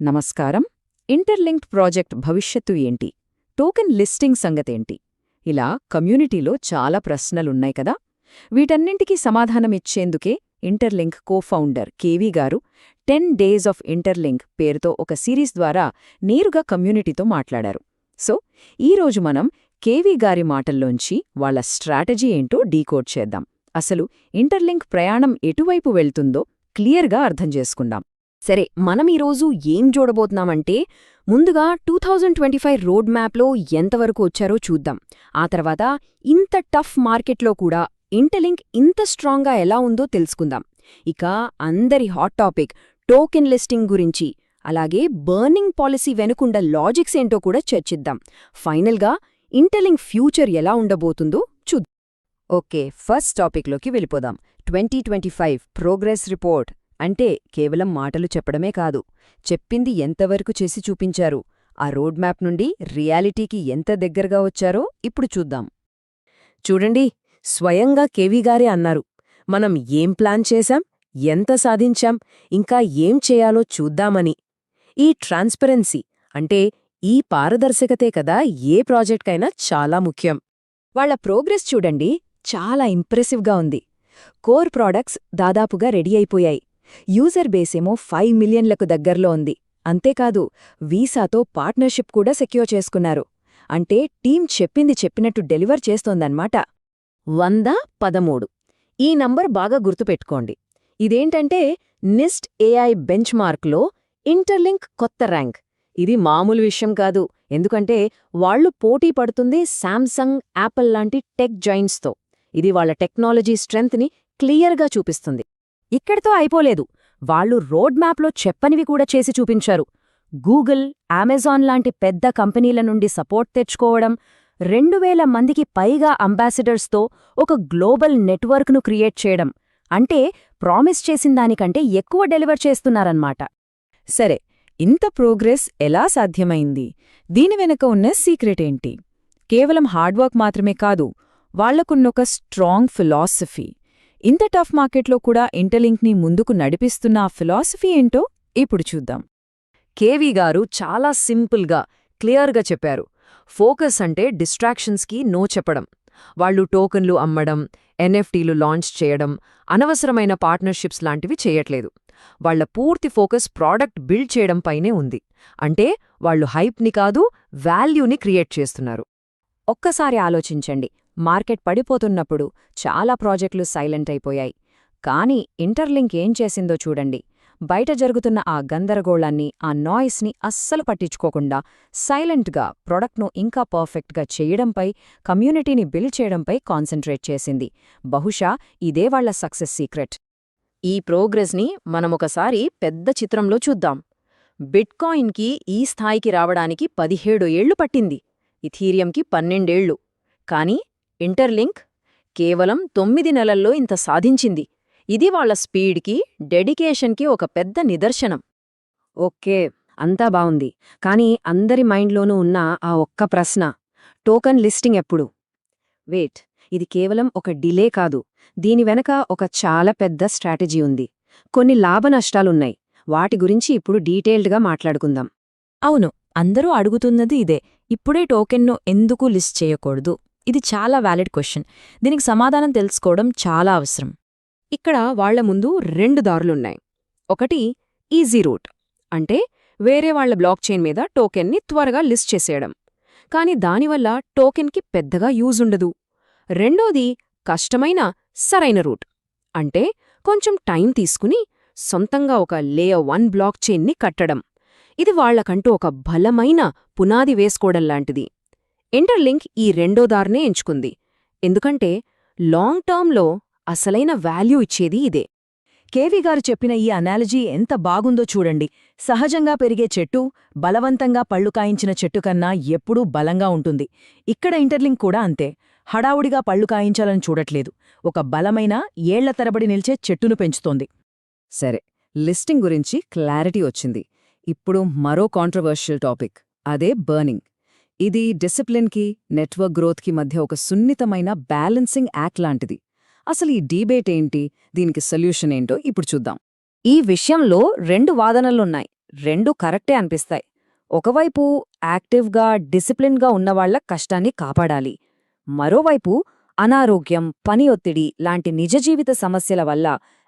నమస్కారం. Interlinked project భవిష్యత్తు ఏంటి? టోకెన్ లిస్టింగ్ సంగతేంటి? ఇలా కమ్యూనిటీలో చాలా ప్రశ్నలున్నాయి కదా? వీటన్నింటికీ సమాధానమిచ్చేందుకే ఇంటర్లింక్ కోఫౌండర్ కేవీ గారు టెన్ డేస్ ఆఫ్ ఇంటర్లింక్ పేరుతో ఒక సిరీస్ ద్వారా నేరుగా కమ్యూనిటీతో మాట్లాడారు. సో ఈరోజు మనం కేవీ గారి మాటల్లోంచి వాళ్ళ స్ట్రాటజీ ఏంటో డీకోడ్ చేద్దాం. అసలు ఇంటర్లింక్ ప్రయాణం ఎటువైపు వెళ్తుందో క్లియర్గా అర్థం చేసుకుందాం. సరే మనం ఈరోజు ఏం చూడబోతున్నామంటే ముందుగా two thousand twenty five road మ్యాప్లో ఎంతవరకు వచ్చారో చూద్దాం. ఆ తర్వాత ఇంత టఫ్ మార్కెట్లో కూడా ఇంటలింక్ ఇంత స్ట్రాంగ్గా ఎలా ఉందో తెలుసుకుందాం. ఇక అందరి హాట్ టాపిక్ టోకెన్ లిస్టింగ్ గురించి అలాగే బర్నింగ్ పాలసీ వెనుకుండ లాజిక్స్ ఏంటో కూడా చర్చిద్దాం. ఫైనల్గా ఇంటలింక్ ఫ్యూచర్ ఎలా ఉండబోతుందో చూద్దాం. ఓకే ఫస్ట్ టాపిక్లోకి వెళ్ళిపోదాం. Twenty twenty five progress report. అంటే కేవలం మాటలు చెప్పడమే కాదు చెప్పింది ఎంతవరకు చేసి చూపించారు ఆ రోడ్ మ్యాప్ నుండి రియాలిటీకి ఎంత దగ్గరగా వచ్చారో ఇప్పుడు చూద్దాం. చూడండి స్వయంగా కేవీగారే అన్నారు మనం ఏం ప్లాన్ చేశాం ఎంత సాధించాం ఇంకా ఏం చేయాలో చూద్దామని. ఈ ట్రాన్స్పరెన్సీ అంటే ఈ పారదర్శకతే కదా ఏ ప్రాజెక్ట్కైనా చాలా ముఖ్యం. వాళ్ళ ప్రోగ్రెస్ చూడండి చాలా ఇంప్రెసివ్గా ఉంది. కోర్ ప్రాడక్ట్స్ దాదాపుగా రెడీ అయిపోయాయి. యూజర్ బేసేమో ఫైవ్ మిలియన్లకు దగ్గర్లో ఉంది. అంతేకాదు వీసాతో పార్ట్నర్షిప్ కూడా సెక్యూర్ చేసుకున్నారు. అంటే టీం చెప్పింది చెప్పినట్టు డెలివర్ చేస్తోందన్నమాట. వంద పదమూడు. ఈ నంబర్ బాగా గుర్తుపెట్టుకోండి. ఇదేంటంటే నిస్ట్ ఏఐ బెంచ్ మార్క్లో ఇంటర్లింక్ కొత్త ర్యాంక్. ఇది మామూలు విషయం కాదు. ఎందుకంటే వాళ్ళు పోటీ పడుతుంది శాంసంగ్ యాపిల్ లాంటి టెక్ జాయింట్స్తో. ఇది వాళ్ళ టెక్నాలజీ స్ట్రెంత్ని క్లియర్గా చూపిస్తుంది. ఇక్కడితో అయిపోలేదు. వాళ్ళు రోడ్ మ్యాప్లో చెప్పనివి కూడా చేసి చూపించారు. గూగుల్ అమెజాన్ లాంటి పెద్ద కంపెనీల నుండి సపోర్ట్ తెచ్చుకోవడం రెండు వేల మందికి పైగా అంబాసిడర్స్తో ఒక గ్లోబల్ నెట్వర్క్ను క్రియేట్ చేయడం అంటే ప్రామిస్ చేసిందానికంటే ఎక్కువ డెలివర్ చేస్తున్నారన్నమాట. సరే ఇంత ప్రోగ్రెస్ ఎలా సాధ్యమైంది? దీని వెనక ఉన్న సీక్రెట్ ఏంటి? కేవలం హార్డ్వర్క్ మాత్రమే కాదు వాళ్ళకున్నొక స్ట్రాంగ్ ఫిలాసఫీ. ఇంత టఫ్ మార్కెట్లో కూడా ఇంటర్లింక్ని ముందుకు నడిపిస్తున్న ఆ ఫిలాసఫీ ఏంటో ఇప్పుడు చూద్దాం. కేవీ గారు చాలా సింపుల్గా క్లియర్గా చెప్పారు. ఫోకస్ అంటే డిస్ట్రాక్షన్స్కి నో చెప్పడం. వాళ్ళు టోకన్లు అమ్మడం ఎన్ఎఫ్టీలు లాంచ్ చేయడం అనవసరమైన పార్ట్నర్షిప్స్ లాంటివి చేయట్లేదు. వాళ్ళ పూర్తి ఫోకస్ ప్రాడక్ట్ బిల్డ్ చేయడంపైనే ఉంది. అంటే వాళ్ళు హైప్ని కాదు వాల్యూని క్రియేట్ చేస్తున్నారు. ఒక్కసారి ఆలోచించండి. మార్కెట్ పడిపోతున్నప్పుడు చాలా ప్రాజెక్టులు సైలెంట్ అయిపోయాయి. కానీ ఇంటర్లింక్ ఏం చేసిందో చూడండి. బయట జరుగుతున్న ఆ గందరగోళాన్ని ఆ నాయిస్ని అస్సలు పట్టించుకోకుండా సైలెంట్గా ప్రొడక్ట్ను ఇంకా పర్ఫెక్ట్గా చేయడంపై కమ్యూనిటీని బిల్డ్ చేయడంపై కాన్సంట్రేట్ చేసింది. బహుశా ఇదే వాళ్ళ సక్సెస్ సీక్రెట్. ఈ ప్రోగ్రెస్ని మనమొకసారి పెద్ద చిత్రంలో చూద్దాం. బిట్కాయిన్కి ఈ స్థాయికి రావడానికి పదిహేడు ఏళ్ళు పట్టింది. ఇథీరియంకి పన్నెండేళ్ళు కానీ ఇంటర్లింక్ కేవలం తొమ్మిది నెలల్లో ఇంత సాధించింది. ఇది వాళ్ళ స్పీడ్కి డెడికేషన్కి ఒక పెద్ద నిదర్శనం. ఓకే అంతా బావుంది. కానీ అందరి మైండ్లోనూ ఉన్న ఆ ఒక్క ప్రశ్న టోకన్ లిస్టింగ్ ఎప్పుడు? వెయిట్ ఇది కేవలం ఒక డిలే కాదు. దీని వెనక ఒక చాలా పెద్ద స్ట్రాటజీ ఉంది. కొన్ని లాభనష్టాలున్నాయి వాటి గురించి ఇప్పుడు డీటెయిల్డ్గా మాట్లాడుకుందాం. అవును అందరూ అడుగుతున్నది ఇదే. ఇప్పుడే టోకెన్ను ఎందుకు లిస్ట్ చేయకూడదు? ఇది చాలా వ్యాలిడ్ క్వశ్చన్ దీనికి సమాధానం తెలుసుకోవడం చాలా అవసరం. ఇక్కడ వాళ్ళ ముందు రెండు దారులున్నాయి ఒకటి ఈజీ రూట్ అంటే వేరే వాళ్ళ బ్లాక్ చైన్ మీద టోకెన్ని త్వరగా లిస్ట్ చేసేయడం. కాని దానివల్ల టోకెన్కి పెద్దగా యూజ్ ఉండదు. రెండోది కష్టమైన సరైన రూట్ అంటే కొంచెం టైం తీసుకుని సొంతంగా ఒక లేయర్ వన్ బ్లాక్ చైన్ని కట్టడం. ఇది వాళ్ళకంటూ ఒక బలమైన పునాది వేసుకోవడంలాంటిది ఇంటర్లింక్ ఈ రెండో దారినే ఎంచుకుంది. ఎందుకంటే లాంగ్ టర్మ్లో అసలైన వాల్యూ ఇచ్చేది ఇదే. కేవీ గారు చెప్పిన ఈ అనాలజీ ఎంత బాగుందో చూడండి. సహజంగా పెరిగే చెట్టు బలవంతంగా పళ్ళు కాయించిన చెట్టు కన్నా ఎప్పుడూ బలంగా ఉంటుంది. ఇక్కడ ఇంటర్లింక్ కూడా అంతే. హడావుడిగా పళ్ళు కాయించాలని చూడట్లేదు. ఒక బలమైన ఏళ్ళ తరబడి నిలిచే చెట్టును పెంచుతోంది. సరే లిస్టింగ్ గురించి క్లారిటీ వచ్చింది. ఇప్పుడు మరో కాంట్రవర్షియల్ టాపిక్. అదే బర్నింగ్. ఇది డిసిప్లిన్కి నెట్వర్క్ గ్రోత్కి మధ్య ఒక సున్నితమైన బ్యాలెన్సింగ్ యాక్ట్ లాంటిది. అసలు ఈ డీబేట్ ఏంటి? దీనికి సొల్యూషన్ ఏంటో ఇప్పుడు చూద్దాం. ఈ విషయంలో రెండు వాదనలున్నాయి. రెండూ కరెక్టే అనిపిస్తాయి. ఒకవైపు యాక్టివ్గా డిసిప్లిన్గా ఉన్నవాళ్ళ కష్టాన్ని కాపాడాలి. మరోవైపు అనారోగ్యం పని ఒత్తిడి లాంటి నిజ జీవిత సమస్యల వల్ల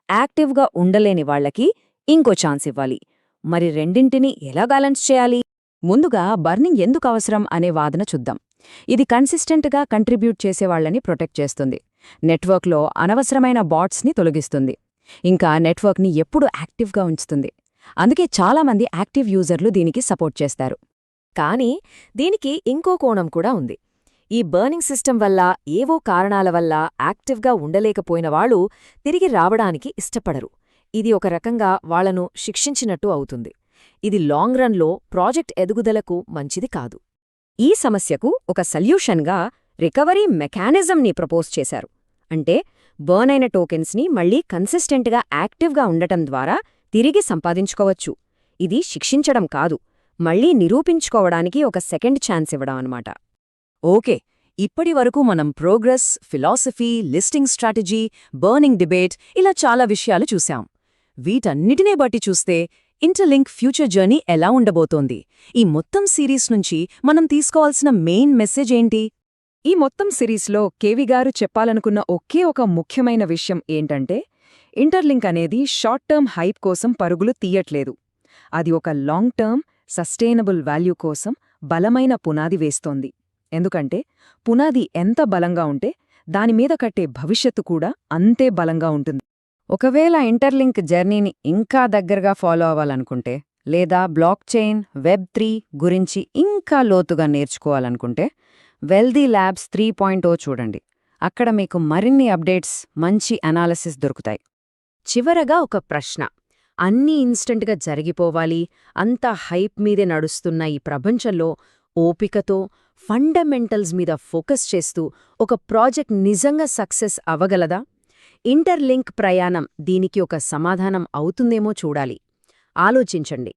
యాక్టివ్గా ఉండలేని వాళ్ళకి ఇంకో ఛాన్స్ ఇవ్వాలి. మరి రెండింటినీ ఎలా బ్యాలెన్స్ చేయాలి? ముందుగా బర్నింగ్ ఎందుకు అవసరం అనే వాదన చూద్దాం. ఇది కన్సిస్టెంట్గా కంట్రిబ్యూట్ చేసేవాళ్ళని ప్రొటెక్ట్ చేస్తుంది. నెట్వర్క్లో అనవసరమైన బాట్స్ని తొలగిస్తుంది. ఇంకా నెట్వర్క్ని ఎప్పుడూ యాక్టివ్గా ఉంచుతుంది. అందుకే చాలామంది యాక్టివ్ యూజర్లు దీనికి సపోర్ట్ చేస్తారు. కానీ దీనికి ఇంకో కోణం కూడా ఉంది. ఈ బర్నింగ్ సిస్టమ్ వల్ల ఏవో కారణాల వల్ల యాక్టివ్గా ఉండలేకపోయిన వాళ్ళు తిరిగి రావడానికి ఇష్టపడరు. ఇది ఒక రకంగా వాళ్ళను శిక్షించినట్టు అవుతుంది. ఇది లాంగ్ రన్లో ప్రాజెక్ట్ ఎదుగుదలకు మంచిది కాదు. ఈ సమస్యకు ఒక సల్యూషన్గా రికవరీ మెకానిజంని ప్రపోజ్ చేశారు. అంటే బర్న్ అయిన టోకెన్స్ని మళ్ళీ కన్సిస్టెంట్గా యాక్టివ్గా ఉండటం ద్వారా తిరిగి సంపాదించుకోవచ్చు. ఇది శిక్షించడం కాదు మళ్ళీ నిరూపించుకోవడానికి ఒక సెకండ్ ఛాన్స్ ఇవ్వడం అనమాట ఓకే ఇప్పటి వరకు మనం progress philosophy listing strategy burning debate ఇలా చాలా విషయాలు చూశాం. వీటన్నిటినే బట్టి చూస్తే ఇంటర్లింక్ ఫ్యూచర్ జర్నీ ఎలా ఉండబోతోంది? ఈ మొత్తం సిరీస్ నుంచి మనం తీసుకోవాల్సిన మెయిన్ మెసేజ్ ఏంటి? ఈ మొత్తం సిరీస్లో కేవి గారు చెప్పాలనుకున్న ఒకే ఒక ముఖ్యమైన విషయం ఏంటంటే ఇంటర్లింక్ అనేది షార్ట్ టర్మ్ హైప్ కోసం పరుగులు తీయట్లేదు. అది ఒక లాంగ్ టర్మ్ సస్టైనబుల్ వాల్యూ కోసం బలమైన పునాది వేస్తోంది. ఎందుకంటే పునాది ఎంత బలంగా ఉంటే దానిమీద కట్టే భవిష్యత్తు కూడా అంతే బలంగా ఉంటుంది. ఒకవేళ ఇంటర్లింక్ జర్నీని ఇంకా దగ్గరగా ఫాలో అవ్వాలనుకుంటే లేదా బ్లాక్ చైన్ వెబ్ త్రీ గురించి ఇంకా లోతుగా నేర్చుకోవాలనుకుంటే wealthy labs three point o చూడండి. అక్కడ మీకు మరిన్ని అప్డేట్స్ మంచి అనాలిసిస్ దొరుకుతాయి. చివరగా ఒక ప్రశ్న. అన్నీ ఇన్స్టంట్గా జరిగిపోవాలి అంత హైప్ మీదే నడుస్తున్న ఈ ప్రపంచంలో ఓపికతో ఫండమెంటల్స్ మీద ఫోకస్ చేస్తూ ఒక ప్రాజెక్ట్ నిజంగా సక్సెస్ అవగలదా ఇంటర్లింక్ ప్రయాణం దీనికి ఒక సమాధానం అవుతుందేమో చూడాలి. ఆలోచించండి.